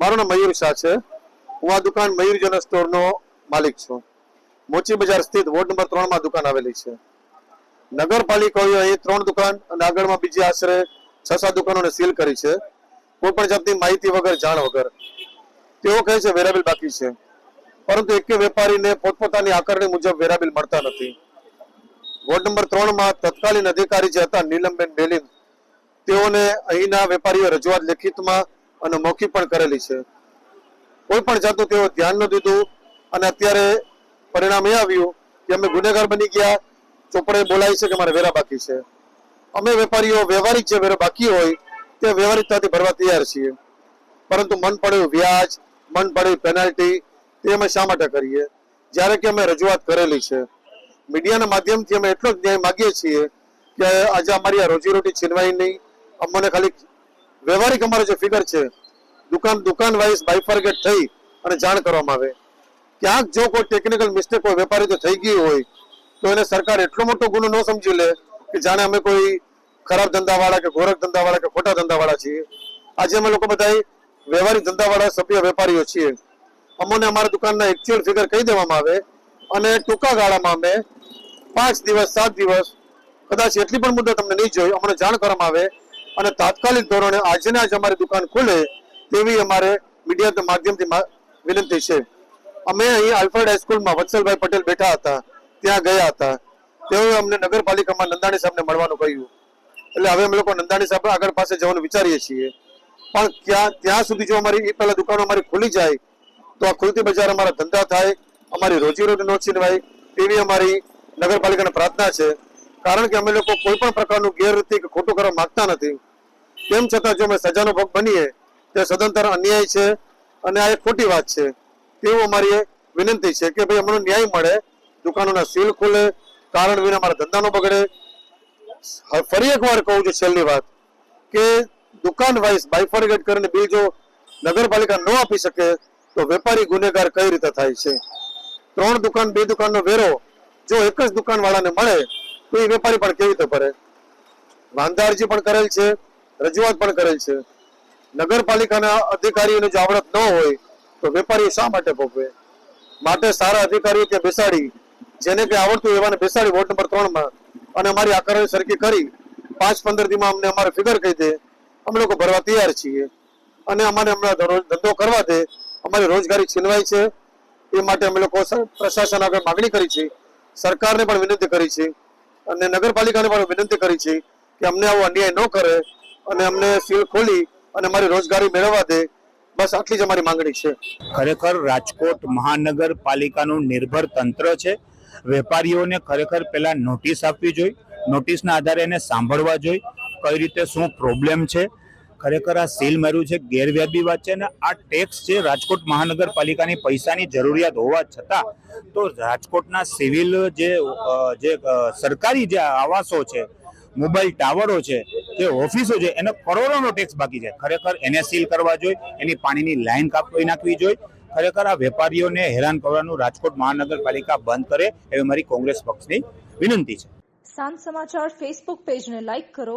મારું નામ મયુર શાહ છે. હું આ દુકાન મયુર જનરલ સ્ટોરનો માલિક છું. મોચી બજાર સ્થિત વોર્ડ નંબર ત્રણમાં દુકાન આવેલી છે. નગરપાલિકાએ અહીં ત્રણ દુકાન અને આગળમાં બીજી આશરે છ સાત દુકાનોને સીલ કરી છે. કોઈ પણ જાતની માહિતી વગર, જાણ વગર. તેઓ કહે છે વેરાબિલ બાકી છે. પરંતુ એક વેપારીને પોતપોતાની આકારણી મુજબ વેરાબિલ મળતા નથી. વોર્ડ નંબર ત્રણમાં તત્કાલીન અધિકારી જે હતા, નીલમબેન બેલીન તેઓને અહીંના વેપારીઓ રજૂઆત લેખિતમાં અને મૌખિક પણ કરેલી છે. કોઈ પણ જાતનું તેઓ ધ્યાન ન દીધું અને અત્યારે પરિણામ એ આવ્યું કે અમે ગુનેગાર બની ગયા. ચોપડે બોલાય છે કે મારે વેરા બાકી છે. અમે વેપારીઓ, વ્યવહારિક જે વેરો બાકી હોય, તે વ્યવહારિકતાથી ભરવા તૈયાર છીએ. પરંતુ મન પડ્યું વ્યાજ, મન પડ્યું પેનલ્ટી તે અમે શા માટે કરીએ? જ્યારે કે અમે રજૂઆત કરેલી છે. મીડિયાના માધ્યમથી અમે એટલો જ ન્યાય માગીએ છીએ કે આજે અમારી આ રોજીરોટી છીનવાય નહીં. અમને ખાલી વ્યવહારિક અમારે જે ફિગર છે, દુકાન દુકાન વાઇઝ બાયફર્ગેટ થઈ અને જાણ કરવામાં આવે. ક્યાંક જો કોઈ ટેકનિકલ મિસ્ટેક કોઈ વેપારી તો થઈ ગઈ હોય, તો એને સરકાર એટલો મોટો ગુનો ન સમજી લે કે જાણે અમે કોઈ ખરાબ ધંધાવાળા કે ગોરખ ધંધાવાળા કે ખોટા ધંધાવાળા છીએ. આજે અમે લોકો બધા વ્યવહારિક ધંધાવાળા સભ્ય વેપારીઓ છીએ. અમને અમારા દુકાનના એકચ્યુઅલ ફિગર કહી દેવામાં આવે અને ટૂંકા ગાળામાં અમે પાંચ દિવસ, સાત દિવસ, કદાચ એટલી પણ મુદત અમને નહીં જોઈ, અમને જાણ કરવામાં આવે અને તાત્કાલિક ધોરણે આજને આજ અમારી દુકાન ખુલે તેવી અમારે મીડિયા માધ્યમથી વિનંતી છે. અમે અહીં આલ્ફર્ડ હાઈસ્કૂલમાં વત્સલભાઈ પટેલ બેઠા હતા, ત્યાં ગયા હતા. તેઓએ અમને નગરપાલિકામાં નંદાણી સાહેબને મળવાનું કહ્યું. એટલે હવે અમે લોકો નંદાણી સાહેબ આગળ પાસે જવાનું વિચારીએ છીએ. પણ ક્યાં ત્યાં સુધી જો અમારી એ પહેલાં દુકાનો અમારી ખુલી જાય, તો આ ખુલતી બજાર અમારા ધંધા થાય, અમારી રોજીરોટી નો છીનવાય એવી અમારી નગરપાલિકાને પ્રાર્થના છે. કારણ કે અમે લોકો કોઈ પણ પ્રકારનું ગેરરીતિ કે ખોટું કરવા માંગતા નથી. તેમ છતાં જો અમે સજાનો ભોગ બનીએ, તે સદંતર અન્યાય છે અને આ એક ખોટી વાત છે. તેવું અમારી વિનંતી છે કે ભાઈ અમને ન્યાય મળે, દુકાનોના સીલ ખુલે, કારણ વિના અમારા ધંધાનો બગડે. ફરી એક વાર કહું છું છેલ્લી વાત કે દુકાન વાઇઝ બાયફોર્ગેટ કરીને બિલ જો નગરપાલિકા ન આપી શકે, તો વેપારી ગુનેગાર કઈ રીતે થાય છે? ત્રણ દુકાન, બે દુકાનનો વેરો, જો એક જ દુકાનવાળાને મળે તો એ વેપારી પણ કેવી રીતે ભરે વાંધા અરજી પણ કરેલ છે, રજૂઆત પણ કરેલ છે. નગરપાલિકાના અધિકારીઓને જો આવડત ન હોય, તો વેપારીઓ શા માટે ભોગવે? માટે સારા અધિકારીઓ ત્યાં બેસાડી, જેને કે આવડતું એવાને બેસાડી વોર્ડ નંબર ત્રણમાં અને અમારી આકારણી સરખી કરી. પાંચ પંદર દીમાં અમને અમારે ફિગર કહી દે. અમે લોકો ભરવા તૈયાર છીએ. અને અમારે હમણાં ધંધો કરવા દે. અમારી રોજગારી છીનવાય છે. એ માટે અમે લોકો પ્રશાસન આગળ માગણી કરી છે. સરકારને પણ વિનંતી કરી છે. અને નગરપાલિકાને પણ વિનંતી કરી છે કે અમને આવો અન્યાય ન કરે અને અમને સીલ ખોલી અને અમારી રોજગારી મેળવવા દે. બસ આટલી જ અમારી માંગણી છે. ખરેખર રાજકોટ મહાનગરપાલિકાનું નિર્ભર તંત્ર છે. વેપારીઓને ખરેખર પહેલા નોટિસ આપવી જોઈએ. નોટિસના આધારે એને સાંભળવા જોઈએ. કઈ રીતે શું પ્રોબ્લેમ છે? ખરેખર આ સીલ માર્યું છે ગેરવ્યાજબી વાત છે અને આ ટેક્સ છે રાજકોટ મહાનગરપાલિકાની પૈસાની જરૂરિયાત હોવા છતાં તો રાજકોટના સિવિલ જે જે સરકારી જે આવાસો છે, મોબાઈલ ટાવરો છે, જે ઓફિસો છે, એને કરોડોનો ટેક્સ બાકી છે. ખરેખર એને સીલ કરવા જોઈએ, એની પાણીની લાઈન કાપી નાખવી જોઈએ. ખરેખર આ વેપારીઓને હેરાન કરવાનું રાજકોટ મહાનગરપાલિકા બંધ કરે, એવી મારી કોંગ્રેસ પક્ષની વિનંતી છે. સાંજ સમાચાર ફેસબુક પેજને લાઇક કરો.